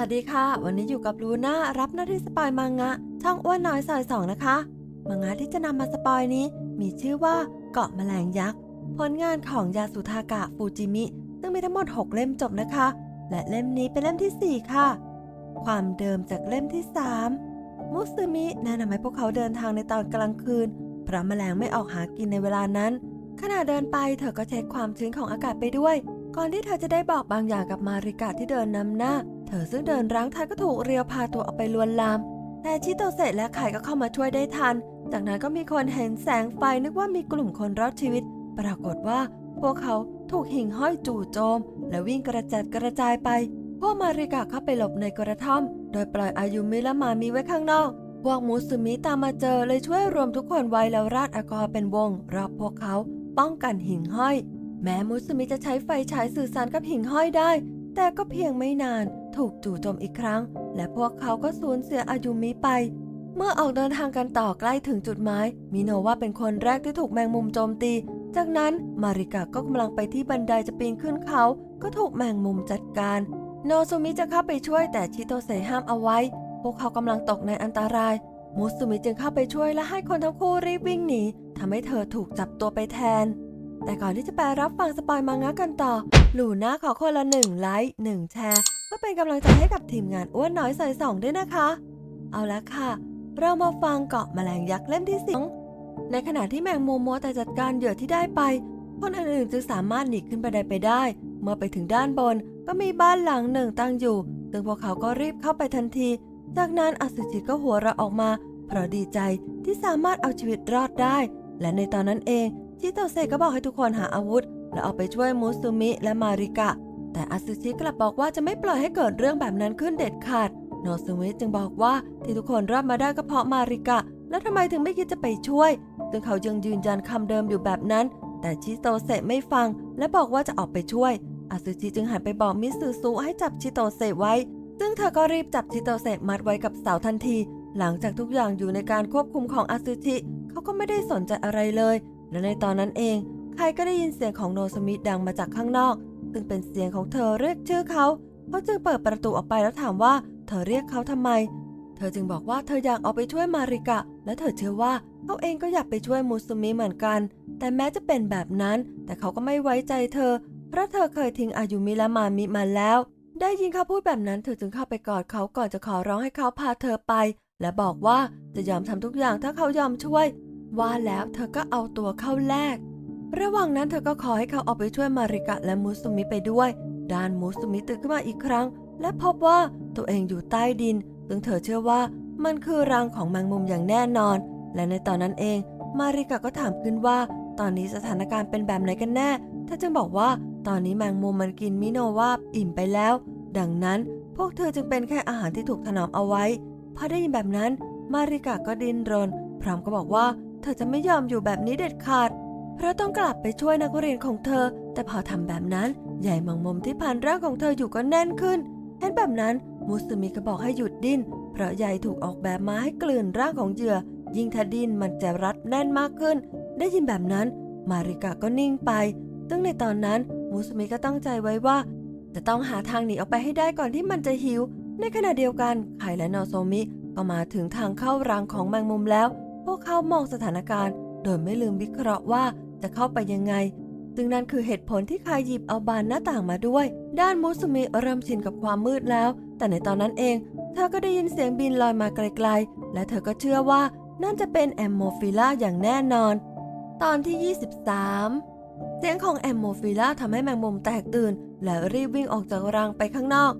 สวัสดีค่ะ วันนี้อยู่กับลูน่ารับหน้าที่สปอยมังงะ ช่องอ้วนน้อยซอยสองนะคะ มังงะที่จะนำมาสปอยนี้ มีชื่อว่าเกาะแมลงยักษ์ ผลงานของยาสุทากะฟูจิมิ ซึ่งมีทั้งหมด 6 เล่มจบนะคะ และเล่มนี้เป็นเล่มทีสี่4 ค่ะ ความเดิมจากเล่มที่ 3 มุซึมิแนะนำให้พวกเขาเดินทางในตอนกลางคืน เพราะแมลงไม่ออกหากินในเวลานั้น ขณะเดินไปเธอก็เช็คความชื้นของอากาศไปด้วย ก่อนที่เธอจะได้บอกบางอย่างกับมาริกะที่เดินนำหน้า เธอซึ่งเดินร้างท้ายก็ถูกเรียวพาตัวออกไปลวนลาม แต่ชิโตเซะและไข่ก็เข้ามาช่วยได้ทัน จากนั้นก็มีคนเห็นแสงไฟนึกว่ามีกลุ่มคนรอดชีวิต ปรากฏว่า พวกเขาถูกหิ่งห้อยจู่โจม และวิ่งกระจัดกระจายไป พวกมาริกะเข้าไปหลบในกระท่อม โดยปล่อยอายุมิและมามีไว้ข้างนอก พวกมูสุมิตามมาเจอเลยช่วยรวมทุกคนไว้แล้วราดอลกอเป็นวงรอบพวกเขาป้องกันหิ่งห้อย แม้มุสมิจะใช้ไฟฉายสื่อสารกับหิ่งห้อยได้ แต่ก็เพียงไม่นานถูกจู่โจมอีกครั้ง และพวกเขาก็สูญเสียอายุมิไป เมื่อออกเดินทางกันต่อใกล้ถึงจุดหมายมิโนว่าเป็นคนแรกที่ถูกแมงมุมโจมตี จากนั้นมาริกะก็กำลังไปที่บันไดจะปีนขึ้นเขา ก็ถูกแมงมุมจัดการโนซุมิจะเข้าไปช่วยแต่ชิโตเซห้ามเอาไว้ พวกเขากำลังตกในอันตราย มุสุมิจึงเข้าไปช่วยและให้คนทั้งคู่รีบวิ่งหนีทำให้เธอถูกจับตัวไปแทน แต่ก่อนที่จะไปรับฟังสปอยมังงะกันต่อ หลูน่าขอคนละหนึ่งไลค์หนึ่งแชร์เพื่อเป็นกำลังใจให้กับทีมงานอ้วนน้อยใส่สองด้วยนะคะ เอาละค่ะ เรามาฟังเกาะแมลงยักษ์เล่มที่สองในขณะที่แมงมุมมัวแต่จัดการเหยื่อที่ได้ไป คนอื่นๆจึงสามารถหนีขึ้นไปได้ไปได้ เมื่อไปถึงด้านบนก็มีบ้านหลังหนึ่งตั้งอยู่ ซึ่งพวกเขาก็รีบเข้าไปทันที จากนั้นอสุจิก็หัวเราะออกมา เพราะดีใจที่สามารถเอาชีวิตรอดได้ และในตอนนั้นเอง ชิโตเซก็บอกให้ทุกคนหาอาวุธ และเอาไปช่วยมุสุมิและมาริกะ แต่อาซึชิกลับบอกว่าจะไม่ปล่อยให้เกิดเรื่องแบบนั้นขึ้นเด็ดขาด โนซุมิจึงบอกว่าที่ทุกคนรอดมาได้ก็เพราะมาริกะ แล้วทำไมถึงไม่คิดจะไปช่วยซึ่งเขายังยืนยันคำเดิมอยู่แบบนั้น แต่ชิโตเซไม่ฟัง และบอกว่าจะออกไปช่วย อาซึชิจึงหันไปบอกมิสึซุให้จับชิโตเซไว้ ซึ่งเธอก็รีบจับชิโตเซมัดไว้กับเสาทันที หลังจากทุกอย่างอยู่ในการควบคุมของอาซึชิเขาก็ไม่ได้สนใจอะไรเลย และในตอนนั้นเอง ใครก็ได้ยินเสียงของโนสมิดังมาจากข้างนอก ซึ่งเป็นเสียงของเธอเรียกชื่อเขา เขาจึงเปิดประตูออกไปแล้วถามว่า เธอเรียกเขาทำไม เธอจึงบอกว่าเธออยากออกไปช่วยมาริกะ และเธอเชื่อว่าเขาเองก็อยากไปช่วยมูสุมิเหมือนกัน แต่แม้จะเป็นแบบนั้น แต่เขาก็ไม่ไว้ใจเธอ เพราะเธอเคยทิ้งอายุมิและมามิมาแล้ว ได้ยินเขาพูดแบบนั้นเธอจึงเข้าไปกอดเขาก่อนจะขอร้องให้เขาพาเธอไป และบอกว่าจะยอมทำทุกอย่างถ้าเขายอมช่วย ว่าแล้วเธอก็เอาตัวเข้าแลก ระหว่างนั้นเธอก็ขอให้เขาออกไปช่วยมาริกะและมุสุมิไปด้วย ด้านมุสุมิตื่นขึ้นมาอีกครั้ง และพบว่าตัวเองอยู่ใต้ดิน ซึ่งเธอเชื่อว่ามันคือรังของแมงมุมอย่างแน่นอน และในตอนนั้นเอง มาริกะก็ถามขึ้นว่า ตอนนี้สถานการณ์เป็นแบบไหนกันแน่ เธอจึงบอกว่าตอนนี้แมงมุมมันกินมิโนวาบอิ่มไปแล้ว ดังนั้นพวกเธอจึงเป็นแค่อาหารที่ถูกถนอมเอาไว้พอได้ยินแบบนั้น มาริกะก็ดิ้นรน พร้อมก็บอกว่า เธอจะไม่ยอมอยู่แบบนี้เด็ดขาด เพราะต้องกลับไปช่วยนักเรียนของเธอ แต่พอทำแบบนั้นใหญ่มังมุมที่พันร่างของเธออยู่ก็แน่นขึ้นเห็นแบบนั้นมุสมิก็บอกให้หยุดดิ้น เพราะใยถูกออกแบบมาให้กลืนร่างของเหยื่อ ยิ่งถ้าดิ้นมันจะรัดแน่นมากขึ้น ได้ยินแบบนั้น มาริกะก็นิ่งไป ซึ่งในตอนนั้นมุสมิก็ตั้งใจไว้ว่า จะต้องหาทางหนีออกไปให้ได้ก่อนที่มันจะหิว ในขณะเดียวกันไคและนอโซมิก็มาถึงทางเข้ารังของแมงมุมแล้ว พวกเขามองสถานการณ์ โดยไม่ลืมวิเคราะห์ว่าจะเข้าไปยังไง ซึ่งนั่นคือเหตุผลที่คายหยิบเอาบานหน้าต่างมาด้วย ด้านมุสมิเริ่มชินกับความมืดแล้ว แต่ในตอนนั้นเอง เธอก็ได้ยินเสียงบินลอยมาไกลๆ และเธอก็เชื่อว่านั่นจะเป็นแอมโมฟิล่าอย่างแน่นอน ตอนที่ 23 เสียงของแอมโมฟิล่าทำให้แมงมุมแตกตื่น และรีบวิ่งออกจากรังไปข้างนอก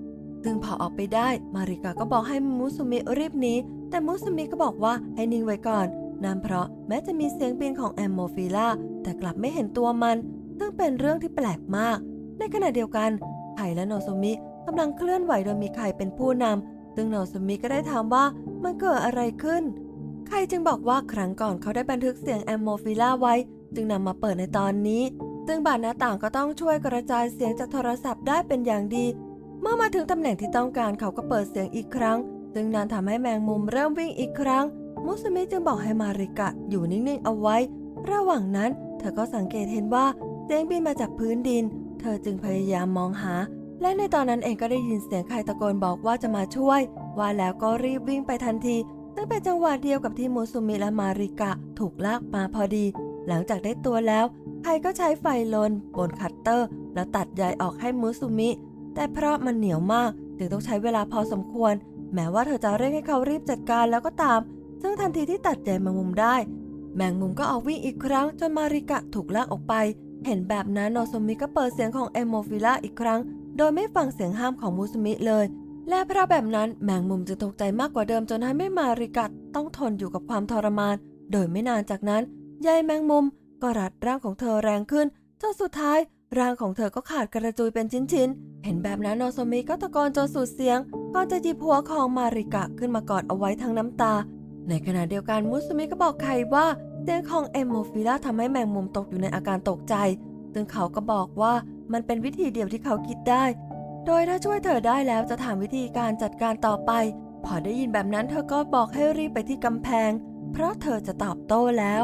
ซึ่งพอออกไปได้ มาริกาก็บอกให้มุสมิรีบหนีแต่มุสมิก็บอกว่าให้นิ่งไว้ก่อน นั่นเพราะแม้จะมีเสียงบินของแอมโมฟิล่าแต่กลับไม่เห็นตัวมัน ซึ่งเป็นเรื่องที่แปลกมาก ในขณะเดียวกันไข่และโนโซมิกำลังเคลื่อนไหวโดยมีไข่เป็นผู้นำ ซึ่งโนโซมิก็ได้ถามว่ามันเกิดอะไรขึ้น ไข่จึงบอกว่าครั้งก่อนเขาได้บันทึกเสียงแอมโมฟิล่าไว้ จึงนำมาเปิดในตอนนี้ ซึ่งบานหน้าต่างก็ต้องช่วยกระจายเสียงจากโทรศัพท์ได้เป็นอย่างดี เมื่อมาถึงตำแหน่งที่ต้องการเขาก็เปิดเสียงอีกครั้ง ซึ่งนั้นทำให้แมงมุมเริ่มวิ่งอีกครั้ง มุสมิจึงบอกให้มาริกะอยู่นิ่งๆเอาไว้ ระหว่างนั้นเธอก็สังเกตเห็นว่าเสียงบินมาจากพื้นดิน เธอจึงพยายามมองหา และในตอนนั้นเองก็ได้ยินเสียงใครตะโกนบอกว่าจะมาช่วย ว่าแล้วก็รีบวิ่งไปทันทีซึ่งเป็นจังหวะเดียวกับที่มูซุมิและมาริกะถูกลากมาพอดี หลังจากได้ตัวแล้วใครก็ใช้ไฟลนบนคัตเตอร์ แล้วตัดใยออกให้มูซุมิ แต่เพราะมันเหนียวมากจึงต้องใช้เวลาพอสมควร แม้ว่าเธอจะเร่งให้เขารีบจัดการแล้วก็ตาม ซึ่งทันทีที่ตัดใยแมงมุมได้ แมงมุมก็ออกวิ่งอีกครั้งจนมาริกะถูกลากออกไป เห็นแบบนั้นโนโซมิก็เปิดเสียงของเอโมฟิล่าอีกครั้ง โดยไม่ฟังเสียงห้ามของมูซมิเลย และเพราะแบบนั้นแมงมุมจึงตกใจมากกว่าเดิมจนทำให้มาริกะต้องทนอยู่กับความทรมาน โดยไม่นานจากนั้นใยแมงมุมก็รัดร่างของเธอแรงขึ้นจนสุดท้ายร่างของเธอก็ขาดกระจุยเป็นชิ้นๆ เห็นแบบนั้นโนโซมิก็ตะโกนจนสุดเสียงก่อนจะหยิบหัวของมาริกะขึ้นมากอดเอาไว้ทั้งน้ำตา ในขณะเดียวกันมุสมิก็บอกใครว่าเสียงของเอโมฟิล่าทำให้แมงมุมตกอยู่ในอาการตกใจ ซึ่งเขาก็บอกว่ามันเป็นวิธีเดียวที่เขาคิดได้ โดยถ้าช่วยเธอได้แล้วจะถามวิธีการจัดการต่อไป พอได้ยินแบบนั้นเธอก็บอกให้รีบไปที่กำแพง เพราะเธอจะตอบโต้แล้ว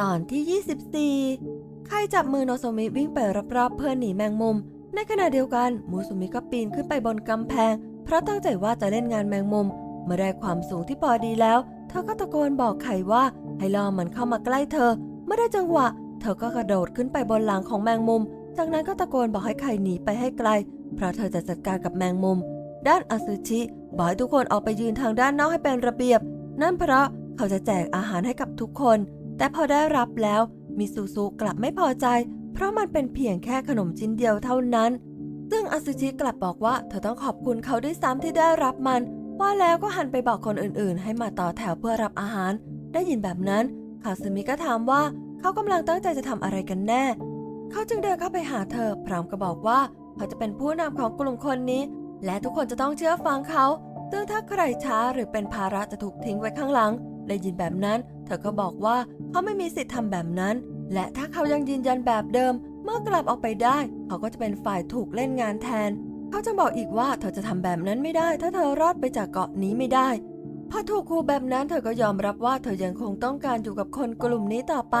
ตอนที่ 24 ใครจับมือโนโซมิวิ่งไปรอบๆเพื่อหนีแมงมุม ในขณะเดียวกันมูซุมิก็ปีนขึ้นไปบนกำแพง เพราะตั้งใจว่าจะเล่นงานแมงมุมเมื่อได้ความสูงที่พอดีแล้ว เธอก็ตะโกนบอกไข่ว่าให้ล่อมันเข้ามาใกล้เธอ เมื่อได้จังหวะ เธอก็กระโดดขึ้นไปบนหลังของแมงมุม จากนั้นก็ตะโกนบอกให้ไข่หนีไปให้ไกล เพราะเธอจะจัดการกับแมงมุม ด้านอาซูชิบอกให้ทุกคนออกไปยืนทางด้านนอกให้เป็นระเบียบ นั่นเพราะเขาจะแจกอาหารให้กับทุกคน แต่พอได้รับแล้ว มิซูซุกลับไม่พอใจ เพราะมันเป็นเพียงแค่ขนมชิ้นเดียวเท่านั้น ซึ่งอาซูชิกลับบอกว่าเธอต้องขอบคุณเขาด้วยซ้ำที่ได้รับมัน ว่าแล้วก็หันไปบอกคนอื่นๆ ให้มาต่อแถวเพื่อรับอาหาร ได้ยินแบบนั้นคาซึมิก็ถามว่าเขากำลังตั้งใจจะทำอะไรกันแน่ เขาจึงเดินเข้าไปหาเธอ พร้อมกับบอกว่าเขาจะเป็นผู้นำของกลุ่มคนนี้ และทุกคนจะต้องเชื่อฟังเขาซึ่งถ้าใครช้าหรือเป็นภาระจะถูกทิ้งไว้ข้างหลัง ได้ยินแบบนั้น เธอก็บอกว่าเขาไม่มีสิทธิ์ทำแบบนั้น และถ้าเขายังยืนยันแบบเดิม เมื่อกลับออกไปได้ เขาก็จะเป็นฝ่ายถูกเล่นงานแทน เขาจะบอกอีกว่าเธอจะทำแบบนั้นไม่ได้ ถ้าเธอรอดไปจากเกาะนี้ไม่ได้พอถูกครูแบบนั้นเธอก็ยอมรับว่าเธอยังคงต้องการอยู่กับคนกลุ่มนี้ต่อไป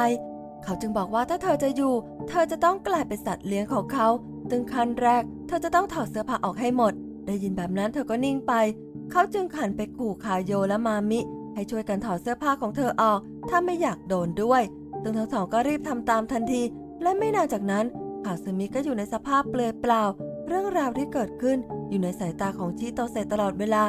เขาจึงบอกว่าถ้าเธอจะอยู่ เธอจะต้องกลายเป็นสัตว์เลี้ยงของเขาซึ่งขั้นแรก เธอจะต้องถอดเสื้อผ้าออกให้หมด ได้ยินแบบนั้นเธอก็นิ่งไป เขาจึงขันไปขู่คาโยและมามิ ให้ช่วยกันถอดเสื้อผ้าของเธอออก ถ้าไม่อยากโดนด้วยซึ่งทั้งสองก็รีบทำตามทันที และไม่นานจากนั้นคาซึมิก็อยู่ในสภาพเปลือยเปล่า รื่องราวที่เกิดขึ้นอยู่ในสายตาของชิโตเซตลอดเวลา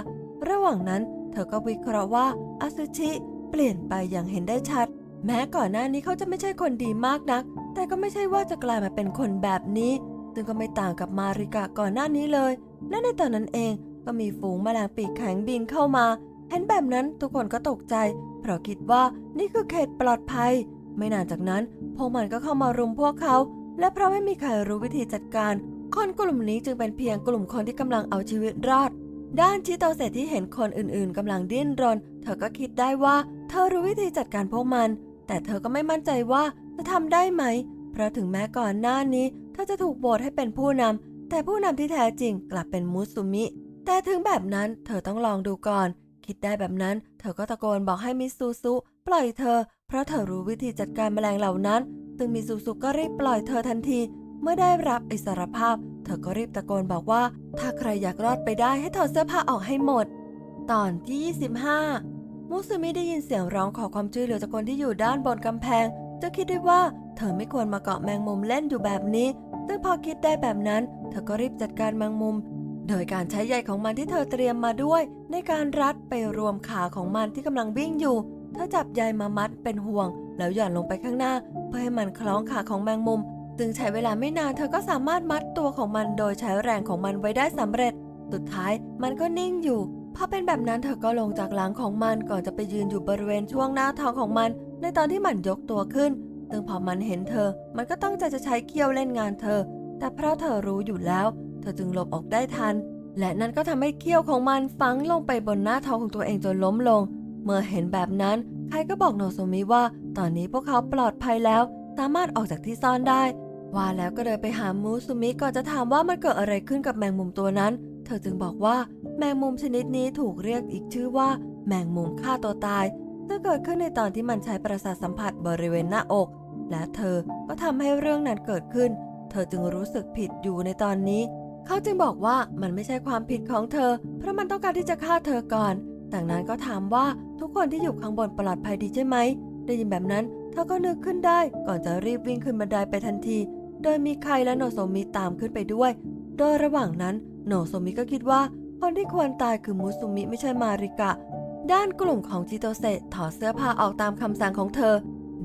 ระหว่างนั้น เธอก็วิเคราะห์ว่าอาซุชิเปลี่ยนไปอย่างเห็นได้ชัด แม้ก่อนหน้านี้เขาจะไม่ใช่คนดีมากนัก แต่ก็ไม่ใช่ว่าจะกลายมาเป็นคนแบบนี้ ซึ่งก็ไม่ต่างกับมาริกะก่อนหน้านี้เลย และในตอนนั้นเองก็มีฝูงแมลงปีกแข็งบินเข้ามา เห็นแบบนั้นทุกคนก็ตกใจ เพราะคิดว่านี่คือเขตปลอดภัย ไม่นานจากนั้นพวกมันก็เข้ามารุมพวกเขา และเพราะไม่มีใครรู้วิธีจัดการ คนกลุ่มนี้จึงเป็นเพียงกลุ่มคนที่กำลังเอาชีวิตรอด ด้านชิโตเซที่เห็นคนอื่นๆกำลังดิ้นรน เธอก็คิดได้ว่าเธอรู้วิธีจัดการพวกมัน แต่เธอก็ไม่มั่นใจว่าจะทำได้ไหม เพราะถึงแม้ก่อนหน้านี้ เธอจะถูกโบทให้เป็นผู้นำแต่ผู้นำที่แท้จริงกลับเป็นมุสุมิ แต่ถึงแบบนั้นเธอต้องลองดูก่อน คิดได้แบบนั้น เธอก็ตะโกนบอกให้มิซูซุปล่อยเธอ เพราะเธอรู้วิธีจัดการแมลงเหล่านั้นซึ่งมิซูซุก็รีบปล่อยเธอทันที เมื่อได้รับอิสรภาพ เธอก็รีบตะโกนบอกว่า ถ้าใครอยากรอดไปได้ให้ถอดเสื้อผ้าออกให้หมด ตอนที่ 25 มุสุมิได้ยินเสียงร้องขอความช่วยเหลือจากคนที่อยู่ด้านบนกำแพงจะคิดได้ว่าเธอไม่ควรมาเกาะแมงมุมเล่นอยู่แบบนี้ ซึ่งพอคิดได้แบบนั้น เธอก็รีบจัดการแมงมุม โดยการใช้ใยของมันที่เธอเตรียมมาด้วย ในการรัดไปรวมขาของมันที่กำลังวิ่งอยู่ เธอจับใยมามัดเป็นห่วง แล้วหย่อนลงไปข้างหน้า เพื่อให้มันคล้องขาของแมงมุม ซึ่งใช้เวลาไม่นานเธอก็สามารถมัดตัวของมันโดยใช้แรงของมันไว้ได้สำเร็จ สุดท้ายมันก็นิ่งอยู่พอเป็นแบบนั้นเธอก็ลงจากหลังของมันก่อนจะไปยืนอยู่บริเวณช่วงหน้าท้องของมัน ในตอนที่มันยกตัวขึ้น ซึ่งพอมันเห็นเธอ มันก็ตั้งใจจะใช้เขี้ยวเล่นงานเธอ แต่เพราะเธอรู้อยู่แล้ว เธอจึงหลบออกได้ทัน และนั่นก็ทำให้เขี้ยวของมันฝังลงไปบนหน้าท้องของตัวเองจนล้มลง เมื่อเห็นแบบนั้นใครก็บอกโนโซมิว่า ตอนนี้พวกเขาปลอดภัยแล้ว สามารถออกจากที่ซ่อนได้ ว่าแล้วก็เดินไปหามูซุมิก่อนจะถามว่ามันเกิดอะไรขึ้นกับแมงมุมตัวนั้น เธอจึงบอกว่าแมงมุมชนิดนี้ถูกเรียกอีกชื่อว่า แมงมุมฆ่าตัวตายซึ่งเกิดขึ้นในตอนที่มันใช้ประสาทสัมผัสบริเวณหน้าอก และเธอก็ทำให้เรื่องนั้นเกิดขึ้น เธอจึงรู้สึกผิดอยู่ในตอนนี้ เขาจึงบอกว่ามันไม่ใช่ความผิดของเธอ เพราะมันต้องการที่จะฆ่าเธอก่อน จากนั้นก็ถามว่าทุกคนที่อยู่ข้างบนปลอดภัยดีใช่ไหม ได้ยินแบบนั้นเธอก็นึกขึ้นได้ก่อนจะรีบวิ่งขึ้นบันไดไปทันที โดยมีใครและโนโซมิตามขึ้นไปด้วย โดยระหว่างนั้นโนโซมิก็คิดว่าคนที่ควรตายคือมุสุมิไม่ใช่มาริกะ ด้านกลุ่มของจิโตเซถอดเสื้อผ้าออกตามคำสั่งของเธอ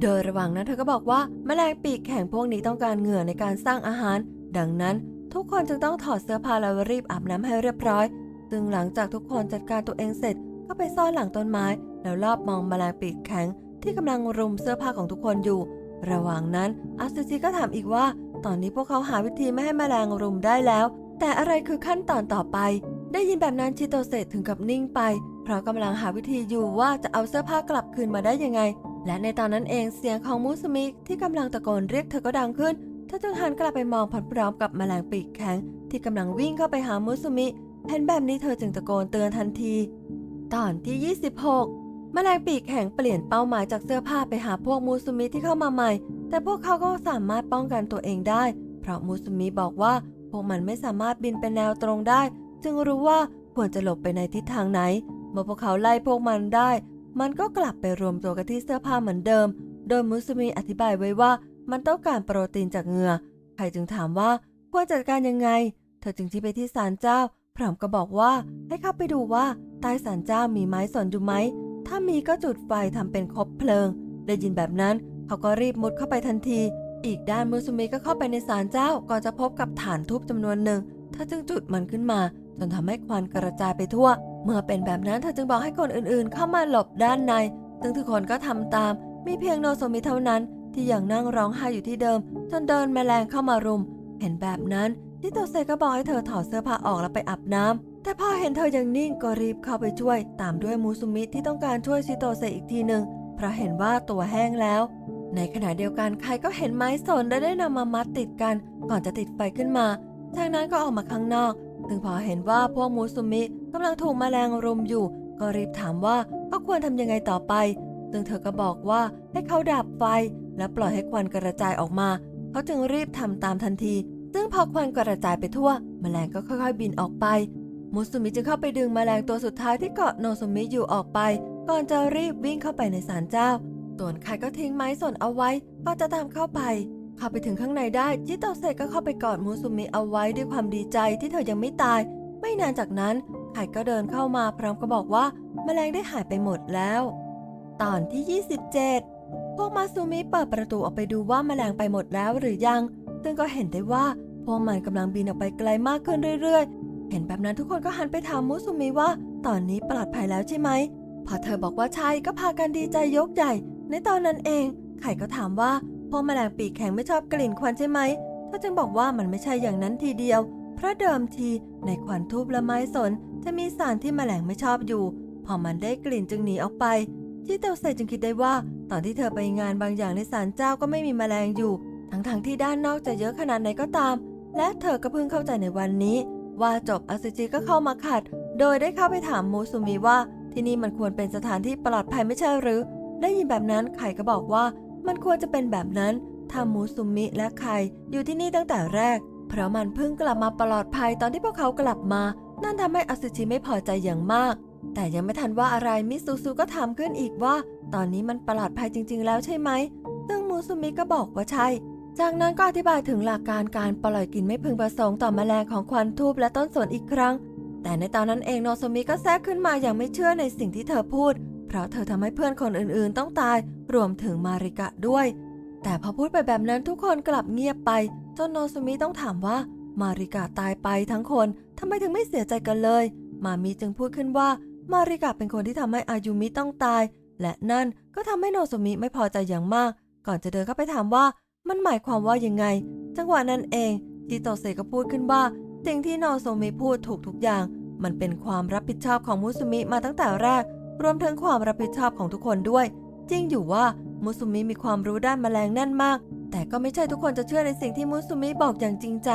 โดยระหว่างนั้นเธอก็บอกว่าแมลงปีกแข็งพวกนี้ต้องการเหงื่อในการสร้างอาหาร ดังนั้นทุกคนจึงต้องถอดเสื้อผ้าแล้วรีบอาบน้ำให้เรียบร้อย ซึ่งหลังจากทุกคนจัดการตัวเองเสร็จ ก็ไปซ่อนหลังต้นไม้ แล้วรอบมองแมลงปีกแข็งที่กำลังรุมเสื้อผ้าของทุกคนอยู่ ระหว่างนั้นอาซูจิก็ถามอีกว่า ตอนนี้พวกเขาหาวิธีไม่ให้แมลงรุมได้แล้ว แต่อะไรคือขั้นตอนต่อไป ได้ยินแบบนั้นชิโตเซะถึงกับนิ่งไป เพราะกำลังหาวิธีอยู่ว่าจะเอาเสื้อผ้ากลับคืนมาได้ยังไง และในตอนนั้นเองเสียงของมูสมิที่กำลังตะโกนเรียกเธอก็ดังขึ้นเธอจึงหันกลับไปมองพร้อมกับแมลงปีกแข็ง ที่กำลังวิ่งเข้าไปหามูสมิเห็นแบบนี้เธอจึงตะโกนเตือนทันที ตอนที่ 26 แมลงปีกแข็งเปลี่ยนเป้าหมายจากเสื้อผ้าไปหาพวกมูสมิที่เข้ามาใหม่ แต่พวกเขาก็สามารถป้องกันตัวเองได้ เพราะมูสมิบอกว่าพวกมันไม่สามารถบินเป็นแนวตรงได้ จึงรู้ว่าควรจะหลบไปในทิศทางไหน เมื่อพวกเขาไล่พวกมันได้ มันก็กลับไปรวมตัวกันที่เสื้อผ้าเหมือนเดิม โดยมุสมิอธิบายไว้ว่า มันต้องการโปรตีนจากเหงื่อใครจึงถามว่าควรจัดการยังไง เธอจึงชี้ไปที่ศาลเจ้า พร้อมก็บอกว่าให้เข้าไปดูว่าใต้ศาลเจ้ามีไม้สนอยู่ไหม ถ้ามีก็จุดไฟทำเป็นคบเพลิง ได้ยินแบบนั้นเขาก็รีบมุดเข้าไปทันที อีกด้านมุสมิก็เข้าไปในศาลเจ้าก่อนจะพบกับฐานทูบจำนวนหนึ่งเธอจึงจุดมันขึ้นมาจนทำให้ควันกระจายไปทั่ว เมื่อเป็นแบบนั้นเธอจึงบอกให้คนอื่นๆ เข้ามาหลบด้านใน ซึ่งทุกคนก็ทำตาม มีเพียงโนโซมิเท่านั้น ที่ยังนั่งร้องไห้อยู่ที่เดิม จนเดินแมลงเข้ามารุม เห็นแบบนั้น ทิโตเซก็บอกให้เธอถอดเสื้อผ้าออกแล้วไปอาบน้ำแต่พ่อเห็นเธอยังนิ่งก็รีบเข้าไปช่วย ตามด้วยมูซุมิที่ต้องการช่วยชิโตเซอีกทีหนึ่งเพราะเห็นว่าตัวแห้งแล้ว ในขณะเดียวกันใครก็เห็นไม้สนและได้นำมามัดติดกัน ก่อนจะติดไฟขึ้นมาจากนั้นก็ออกมาข้างนอกซึ่งพอเห็นว่าพวกมูซุมิกำลังถูกแมลงรุมอยู่ ก็รีบถามว่าเขาควรทำยังไงต่อไปซึ่งเธอก็บอกว่าให้เขาดับไฟ และปล่อยให้ควันกระจายออกมา เขาจึงรีบทำตามทันที ซึ่งพอควันกระจายไปทั่วแมลงก็ค่อยๆ บินออกไปมูซุมิจึงเข้าไปดึงแมลงตัวสุดท้ายที่เกาะโนซุมิอยู่ออกไป ก่อนจะรีบวิ่งเข้าไปในศาลเจ้า ส่วนใครก็ทิ้งไม้สนเอาไว้ก็จะตามเข้าไป เข้าไปถึงข้างในได้จิโตเซก็เข้าไปกอดมูซุมิเอาไว้ด้วยความดีใจที่เธอยังไม่ตาย ไม่นานจากนั้นไข่ก็เดินเข้ามาพร้อมกับบอกว่าแมลงได้หายไปหมดแล้ว ตอนที่ 27 พวกมาซูมิเปิดประตูออกไปดูว่าแมลงไปหมดแล้วหรือยัง ซึ่งก็เห็นได้ว่าพวกมันกำลังบินออกไปไกลมากขึ้นเรื่อยๆ เห็นแบบนั้นทุกคนก็หันไปถามมูซูมิว่า ตอนนี้ปลอดภัยแล้วใช่ไหม พอเธอบอกว่าใช่ก็พากันดีใจยกใหญ่ ในตอนนั้นเอง ไข่ก็ถามว่าพวกแมลงปีกแข็งไม่ชอบกลิ่นควันใช่ไหมเธอจึงบอกว่ามันไม่ใช่อย่างนั้นทีเดียว เพราะเดิมทีในควันทูบและไม้สน จะมีสารที่แมลงไม่ชอบอยู่ พอมันได้กลิ่นจึงหนีออกไปจิเตลเซจึงคิดได้ว่า ตอนที่เธอไปงานบางอย่างในศาลเจ้าก็ไม่มีแมลงอยู่ ทั้งๆทที่ด้านนอกจะเยอะขนาดไหนก็ตาม และเธอก็เพิ่งเข้าใจในวันนี้ ว่าจบอสุจิก็เข้ามาขัด โดยได้เข้าไปถามมูซุมิว่า ที่นี่มันควรเป็นสถานที่ปลอดภัยไม่ใช่หรือ ได้ยินแบบนั้นไข่ก็บอกว่า มันควรจะเป็นแบบนั้นถ้ามูซุมิและไข่อยู่ที่นี่ตั้งแต่แรก เพราะมันเพิ่งกลับมาปลอดภัยตอนที่พวกเขากลับมา นั่นทำให้อสุจิไม่พอใจอย่างมาก แต่ยังไม่ทันว่าอะไรมิซูซูก็ถามขึ้นอีกว่า ตอนนี้มันปลอดภัยจริง ๆ แล้วใช่ไหมซึ่งมูซุมิก็บอกว่าใช่ จากนั้นก็อธิบายถึงหลักการการปล่อยกลิ่นไม่พึงประสงค์ต่อแมลงของควันทูบและต้นสนอีกครั้ง แต่ในตอนนั้นเองโนโซมิก็แทรกขึ้นมาอย่างไม่เชื่อในสิ่งที่เธอพูด เพราะเธอทำให้เพื่อนคนอื่นๆ ต้องตาย รวมถึงมาริกะด้วย แต่พอพูดไปแบบนั้นทุกคนกลับเงียบไปจนโนโซมิต้องถามว่ามาริกะตายไปทั้งคนทำไมถึงไม่เสียใจกันเลย มามีจึงพูดขึ้นว่ามาริกะเป็นคนที่ทำให้อายุมิต้องตาย และนั่นก็ทำให้โนโซมิไม่พอใจอย่างมาก ก่อนจะเดินเข้าไปถามว่า มันหมายความว่ายังไง จังหวะนั้นเองจิโตเซก็พูดขึ้นว่าสิ่งที่โนโซมิพูดถูกทุกอย่าง มันเป็นความรับผิดชอบของมุสุมิมาตั้งแต่แรก รวมถึงความรับผิดชอบของทุกคนด้วย จริงอยู่ว่ามุสุมิมีความรู้ด้านแมลงแน่นมาก แต่ก็ไม่ใช่ทุกคนจะเชื่อในสิ่งที่มุสุมิบอกอย่างจริงใจ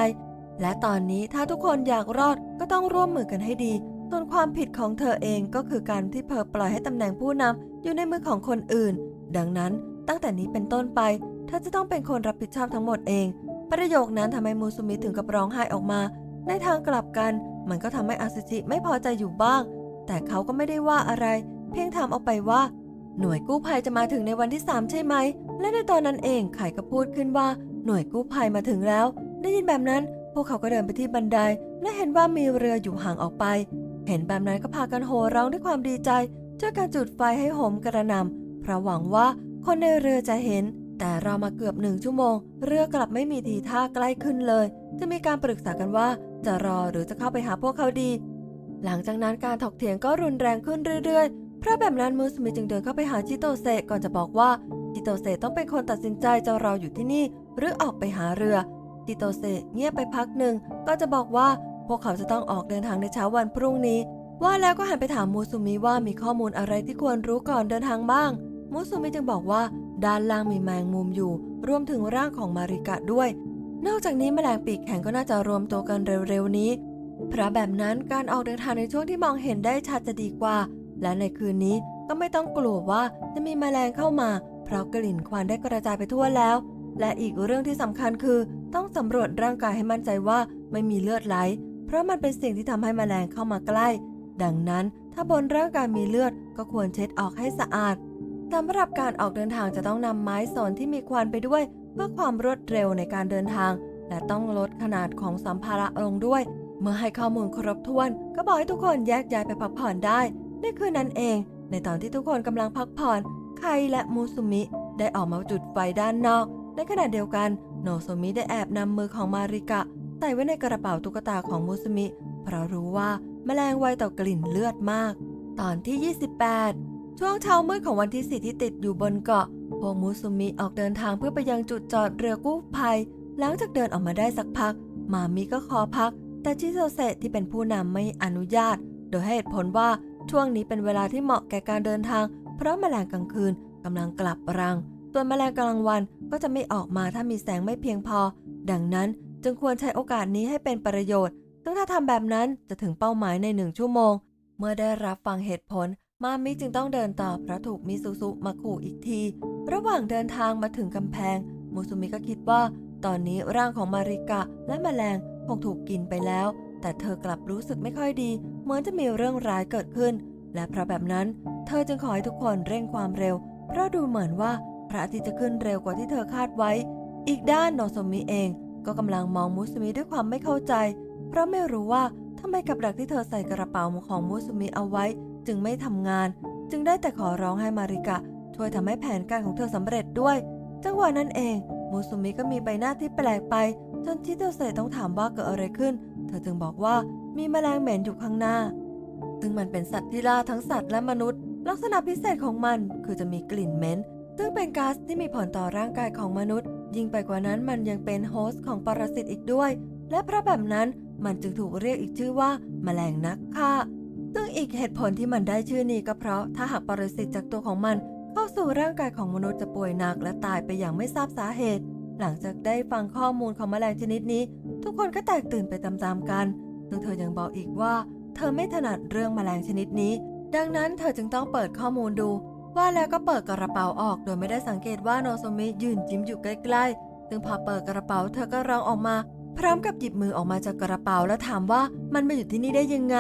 และตอนนี้ถ้าทุกคนอยากรอดก็ต้องร่วมมือกันให้ดีส่วนความผิดของเธอเองก็คือการที่เพิปล่อยให้ตำแหน่งผู้นำอยู่ในมือของคนอื่น ดังนั้นตั้งแต่นี้เป็นต้นไป เธอจะต้องเป็นคนรับผิดชอบทั้งหมดเอง ประโยคนั้นทำให้มูซุมิถึงกับร้องไห้ออกมา ในทางกลับกัน มันก็ทำให้อาซึชิไม่พอใจอยู่บ้าง แต่เขาก็ไม่ได้ว่าอะไร เพียงถามออกไปว่า หน่วยกู้ภัยจะมาถึงในวันที่ 3 ใช่ไหม และในตอนนั้นเองไข่ก็พูดขึ้นว่า หน่วยกู้ภัยมาถึงแล้ว ได้ยินแบบนั้น พวกเขาก็เดินไปที่บันได และเห็นว่ามีเรืออยู่ห่างออกไป เห็นแบบนั้นก็พากันโห่ร้องด้วยความดีใจช่วยกันจุดไฟให้โหมกระนำเพราะหวังว่าคนในเรือจะเห็น แต่เรามาเกือบหนึ่งชั่วโมง เรือกลับไม่มีทีท่าใกล้ขึ้นเลยจะมีการปรึกษากันว่าจะรอหรือจะเข้าไปหาพวกเขาดี หลังจากนั้นการถกเถียงก็รุนแรงขึ้นเรื่อยๆเพราะแบบนั้นมูสมิจึงเดินเข้าไปหาชิโตเซก่อนจะบอกว่าชิโตเซต้องเป็นคนตัดสินใจจะรออยู่ที่นี่ หรือออกไปหาเรือชิโตเซเงียบไปพักหนึ่งก็จะบอกว่าพวกเขาจะต้องออกเดินทางในเช้าวันพรุ่งนี้ ว่าแล้วก็หันไปถามมูสุมิว่ามีข้อมูลอะไรที่ควรรู้ก่อนเดินทางบ้าง มูสุมิจึงบอกว่า ด้านล่างมีแมงมุมอยู่ รวมถึงร่างของมาริกะด้วย นอกจากนี้แมลงปีกแข็งก็น่าจะรวมตัวกันเร็วๆนี้ เพราะแบบนั้นการออกเดินทางในช่วงที่มองเห็นได้ชัดจะดีกว่า และในคืนนี้ก็ไม่ต้องกลัวว่าจะมีแมลงเข้ามา เพราะกลิ่นควันได้กระจายไปทั่วแล้ว และอีกเรื่องที่สำคัญคือ ต้องสำรวจร่างกายให้มั่นใจว่าไม่มีเลือดไหล เพราะมันเป็นสิ่งที่ทำให้แมลงเข้ามาใกล้ ดังนั้นถ้าบนร่างกายมีเลือดก็ควรเช็ดออกให้สะอาด สำหรับการออกเดินทางจะต้องนำไม้สนที่มีควันไปด้วย เพื่อความรวดเร็วในการเดินทาง และต้องลดขนาดของสัมภาระลงด้วย เมื่อให้ข้อมูลครบถ้วน ก็บอกให้ทุกคนแยกย้ายไปพักผ่อนได้ ในคืนนั้นเอง ในตอนที่ทุกคนกำลังพักผ่อน ไคและมูซุมิได้ออกมาจุดไฟด้านนอก ในขณะเดียวกันโนโซมิได้แอบนำมือของมาริกะใส่ไว้ในกระเป๋าตุ๊กตาของมูซุมิ เพราะรู้ว่าแมลงไวต่อกลิ่นเลือดมาก ตอนที่ 28 ช่วงเช้ามืดของวันที่สี่ที่ติดอยู่บนเกาะพวกมูซุมิออกเดินทางเพื่อไปยังจุดจอดเรือกู้ภัย หลังจากเดินออกมาได้สักพัก มามิก็ขอพัก แต่ชิโซเซที่เป็นผู้นำไม่อนุญาต โดยให้เหตุผลว่าช่วงนี้เป็นเวลาที่เหมาะแก่การเดินทาง เพราะแมลงกลางคืนกำลังกลับรังตัวนแมลงกลางวันก็จะไม่ออกมาถ้ามีแสงไม่เพียงพอ ดังนั้นจึงควรใช้โอกาสนี้ให้เป็นประโยชน์ซึ่งถ้าทำแบบนั้นจะถึงเป้าหมายในหนึ่งชั่วโมง เมื่อได้รับฟังเหตุผล มามิจึงต้องเดินต่อเพราะถูกมิซูซุมาขู่อีกที ระหว่างเดินทางมาถึงกำแพง มูซุมิก็คิดว่า ตอนนี้ร่างของมาริกะและแมลงคงถูกกินไปแล้ว แต่เธอกลับรู้สึกไม่ค่อยดี เหมือนจะมีเรื่องร้ายเกิดขึ้น และเพราะแบบนั้น เธอจึงขอให้ทุกคนเร่งความเร็ว เพราะดูเหมือนว่าพระอาทิตย์จะขึ้นเร็วกว่าที่เธอคาดไว้ อีกด้านโนโซมิเองก็กำลังมองมูซุมิด้วยความไม่เข้าใจ เพราะไม่รู้ว่าทำไมกับดักที่เธอใส่กระเป๋าของมูซุมิเอาไว้ จึงไม่ทำงาน จึงได้แต่ขอร้องให้มาริกะ ช่วยทำให้แผนการของเธอสำเร็จด้วย จังหวะนั้นเองมูซุมิก็มีใบหน้าที่แปลกไป จนชิโตเซต้องถามว่าเกิดอะไรขึ้น เธอจึงบอกว่ามีแมลงเหม็นอยู่ข้างหน้า ซึ่งมันเป็นสัตว์ที่ล่าทั้งสัตว์และมนุษย์ ลักษณะพิเศษของมันคือจะมีกลิ่นเหม็น ซึ่งเป็นก๊าซที่มีผลต่อร่างกายของมนุษย์ ยิ่งไปกว่านั้นมันยังเป็นโฮสต์ของปรสิตอีกด้วย และเพราะแบบนั้นมันจึงถูกเรียกอีกชื่อว่าแมลงนักฆ่า ซึ่งอีกเหตุผลที่มันได้ชื่อนี้ก็เพราะถ้าหากปรสิตจากตัวของมันเข้าสู่ร่างกายของมนุษย์จะป่วยหนักและตายไปอย่างไม่ทราบสาเหตุ หลังจากได้ฟังข้อมูลของแมลงชนิดนี้ ทุกคนก็แตกตื่นไปตามๆกันซึ่งเธอยังบอกอีกว่า เธอไม่ถนัดเรื่องแมลงชนิดนี้ ดังนั้นเธอจึงต้องเปิดข้อมูลดู ว่าแล้วก็เปิดกระเป๋าออกโดยไม่ได้สังเกตว่าโนโซมิยืนยิ้มอยู่ใกล้ๆซึ่งพอเปิดกระเป๋าเธอก็ร้องออกมา พร้อมกับหยิบมือออกมาจากกระเป๋าแล้วถามว่ามันมาอยู่ที่นี่ได้ยังไง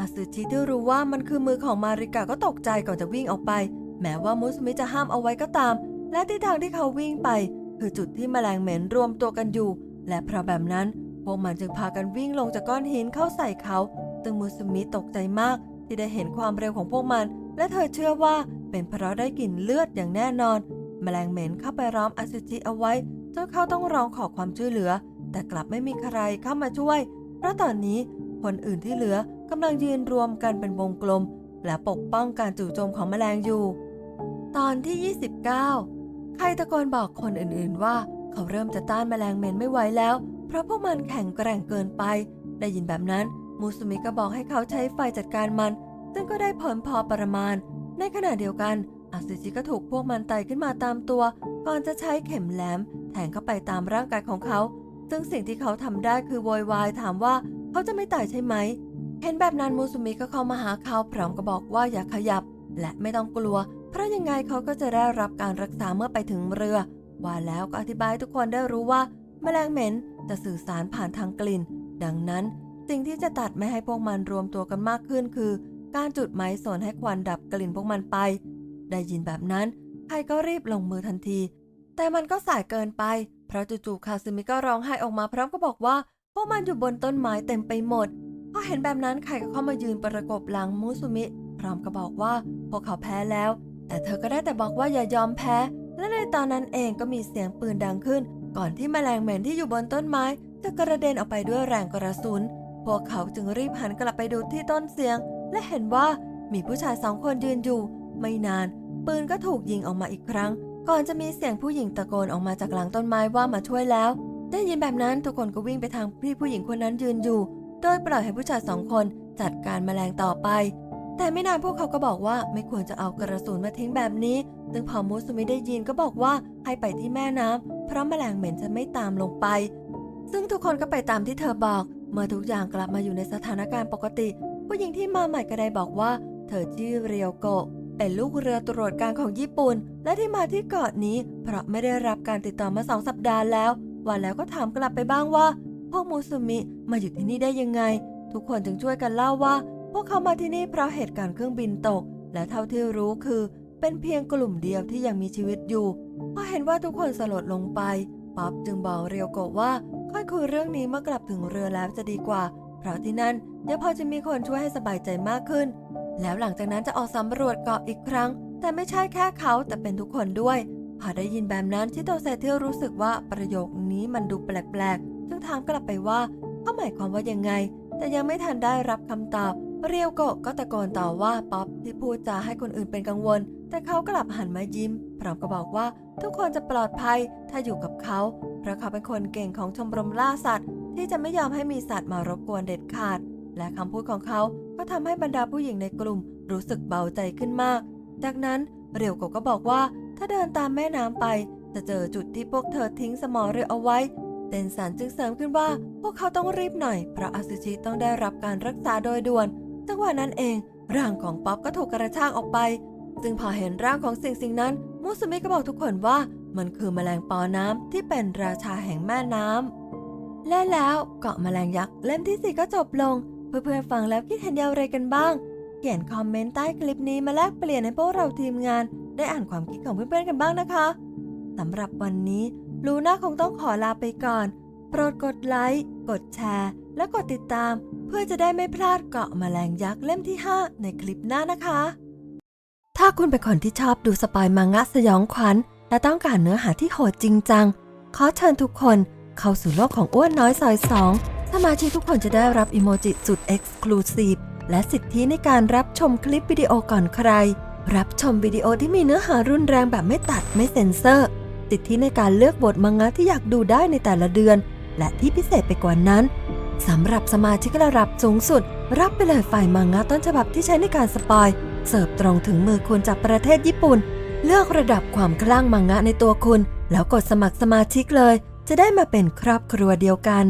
อาซึชิที่รู้ว่ามันคือมือของมาริกะก็ตกใจก่อนจะวิ่งออกไป แม้ว่ามุสมิจะห้ามเอาไว้ก็ตาม และที่ทางที่เขาวิ่งไป คือจุดที่แมลงเหม็นรวมตัวกันอยู่ และเพราะแบบนั้น พวกมันจึงพากันวิ่งลงจากก้อนหินเข้าใส่เขาซึ่งมุสมิตกใจมาก ที่ได้เห็นความเร็วของพวกมัน และเธอเชื่อว่าเป็นเพราะได้กลิ่นเลือดอย่างแน่นอน แมลงเหม็นเข้าไปร้อมอาซึจิเอาไว้จนเขาต้องร้องขอความช่วยเหลือ แต่กลับไม่มีใครเข้ามาช่วย เพราะตอนนี้คนอื่นที่เหลือ กำลังยืนรวมกันเป็นวงกลม และปกป้องการจู่โจมของแมลงอยู่ ตอนที่ 29 ใครตะโกนบอกคนอื่นๆว่า เขาเริ่มจะต้านแมลงเหม็นไม่ไหวแล้ว เพราะพวกมันแข็งแกร่งเกินไป ได้ยินแบบนั้น มูสุมิก็บอกให้เขาใช้ไฟจัดการมัน ซึ่งก็ได้ผลพอประมาณ ในขณะเดียวกันอาซึจิก็ถูกพวกมันไต่ขึ้นมาตามตัว ก่อนจะใช้เข็มแหลมแทงเข้าไปตามร่างกายของเขา ซึ่งสิ่งที่เขาทำได้คือโวยวายถามว่าเขาจะไม่ตายใช่ไหม เห็นแบบนั้นมูสุมิก็เข้ามาหาเขาพร้อมกับบอกว่าอย่าขยับ และไม่ต้องกลัว เพราะยังไงเขาก็จะได้รับการรักษาเมื่อไปถึงเรือ ว่าแล้วก็อธิบายทุกคนได้รู้ว่า แมลงเหม็นจะสื่อสารผ่านทางกลิ่น ดังนั้นสิ่งที่จะตัดไม่ให้พวกมันรวมตัวกันมากขึ้นคือ การจุดไม้สนให้ควันดับกลิ่นพวกมันไป ได้ยินแบบนั้นใครก็รีบลงมือทันที แต่มันก็สายเกินไป เพราะจู่ๆคาซึมิก็ร้องไห้ออกมาพร้อมก็บอกว่าพวกมันอยู่บนต้นไม้เต็มไปหมด พอเห็นแบบนั้นใครก็เข้ามายืนประกบหลังมูซุมิ พร้อมกับบอกว่าพวกเขาแพ้แล้ว แต่เธอก็ได้แต่บอกว่าอย่ายอมแพ้ และในตอนนั้นเองก็มีเสียงปืนดังขึ้น ก่อนที่แมลงเหม็นที่อยู่บนต้นไม้ จะกระเด็นออกไปด้วยแรงกระสุน พวกเขาจึงรีบหันกลับไปดูที่ต้นเสียง และเห็นว่ามีผู้ชายสองคนยืนอยู่ ไม่นาน ปืนก็ถูกยิงออกมาอีกครั้ง ก่อนจะมีเสียงผู้หญิงตะโกนออกมาจากหลังต้นไม้ว่ามาช่วยแล้ว ได้ยินแบบนั้นทุกคนก็วิ่งไปทางที่ผู้หญิงคนนั้นยืนอยู่ โดยปล่อยให้ผู้ชายสองคนจัดการแมลงต่อไป แต่ไม่นานพวกเขาก็บอกว่าไม่ควรจะเอากระสุนมาทิ้งแบบนี้ ซึ่งพอมูสุมิได้ยินก็บอกว่าให้ไปที่แม่น้ำเพราะแมลงเหม็นจะไม่ตามลงไป ซึ่งทุกคนก็ไปตามที่เธอบอก เมื่อทุกอย่างกลับมาอยู่ในสถานการณ์ปกติ ผู้หญิงที่มาใหม่ก็ได้บอกว่า เธอชื่อเรียวโกะเป็นลูกเรือตรวจการของญี่ปุ่น และที่มาที่เกาะนี้ เพราะไม่ได้รับการติดต่อมาสองสัปดาห์แล้ว วันแล้วก็ถามกลับไปบ้างว่า พวกมูซุมิมาอยู่ที่นี่ได้ยังไง ทุกคนจึงช่วยกันเล่าว่า พวกเขามาที่นี่เพราะเหตุการณ์เครื่องบินตก และเท่าที่รู้คือ เป็นเพียงกลุ่มเดียวที่ยังมีชีวิตอยู่พอเห็นว่าทุกคนสลดลงไปป๊อบจึงบอกเรียวโกะว่า ค่อยคุยเรื่องนี้เมื่อกลับถึงเรือแล้วจะดีกว่า เพราะที่นั่นเดี๋ยวพอจะมีคนช่วยให้สบายใจมากขึ้น แล้วหลังจากนั้นจะออกสำรวจเกาะอีกครั้ง แต่ไม่ใช่แค่เขาแต่เป็นทุกคนด้วยพอได้ยินแบบนั้นชิโตเซเทลรู้สึกว่าประโยคนี้มันดูแปลกๆ จึงถามกลับไปว่าเขาหมายความว่ายังไง แต่ยังไม่ทันได้รับคำตอบ เรียวโกะก็ตะโกนต่อว่าป๊อปที่พูดจาให้คนอื่นเป็นกังวล แต่เขากลับหันมายิ้ม พร้อมกับบอกว่า ทุกคนจะปลอดภัยถ้าอยู่กับเขา เพราะเขาเป็นคนเก่งของชมรมล่าสัตว์ ที่จะไม่ยอมให้มีสัตว์มารบกวนเด็ดขาด และคำพูดของเขาก็ทำให้บรรดาผู้หญิงในกลุ่มรู้สึกเบาใจขึ้นมาก จากนั้นเรียวโกะก็บอกว่าถ้าเดินตามแม่น้ำไป จะเจอจุดที่พวกเธอทิ้งสมอเรือเอาไว้ เตนสันจึงเสริมขึ้นว่า พวกเขาต้องรีบหน่อย เพราะอาซึชิต้องได้รับการรักษาโดยด่วน จังหวะนั้นเอง ร่างของป๊อปก็ถูกกระชากออกไปซึงพอเห็นร่างของสิ่งสิ่งนั้น มูสุมิก็บอกทุกคนว่ามันคือแมลงปอน้ำที่เป็นราชาแห่งแม่น้ำและแล้วเกาะแมลงยักษ์เล่มที่สี่ก็จบลง เพื่อนๆฟังแล้วคิดเห็นอย่างไรกันบ้าง เขียนคอมเมนต์ใต้คลิปนี้มาแลกเปลี่ยนให้พวกเราทีมงาน ได้อ่านความคิดของเพื่อนๆกันบ้างนะคะสำหรับวันนี้ ลูน่าคงต้องขอลาไปก่อน โปรดกดไลค์ กดแชร์ และกดติดตาม เพื่อจะได้ไม่พลาดเกาะแมลงยักษ์เล่มที่ 5 ในคลิปหน้านะคะ ถ้าคุณเป็นคนที่ชอบดูสปอยมังงะสยองขวัญ และต้องการเนื้อหาที่โหดจริงจัง ขอเชิญทุกคนเข้าสู่โลกของอ้วนน้อยซอยสองสมาชิกทุกคนจะได้รับอิโมจิสุด Exclusive และสิทธิในการรับชมคลิปวิดีโอก่อนใคร รับชมวิดีโอที่มีเนื้อหารุนแรงแบบไม่ตัดไม่เซ็นเซอร์ ติดที่ในการเลือกบทมังงะที่อยากดูได้ในแต่ละเดือน และที่พิเศษไปกว่านั้นสำหรับสมาชิกระดับสูงสุด รับไปเลยฝ่ายมังงะต้นฉบับที่ใช้ในการสปอย เสิร์ฟตรงถึงมือคุณจากประเทศญี่ปุ่น เลือกระดับความคลั่งมังงะในตัวคุณ แล้วกดสมัครสมาชิกเลย จะได้มาเป็นครอบครัวเดียวกัน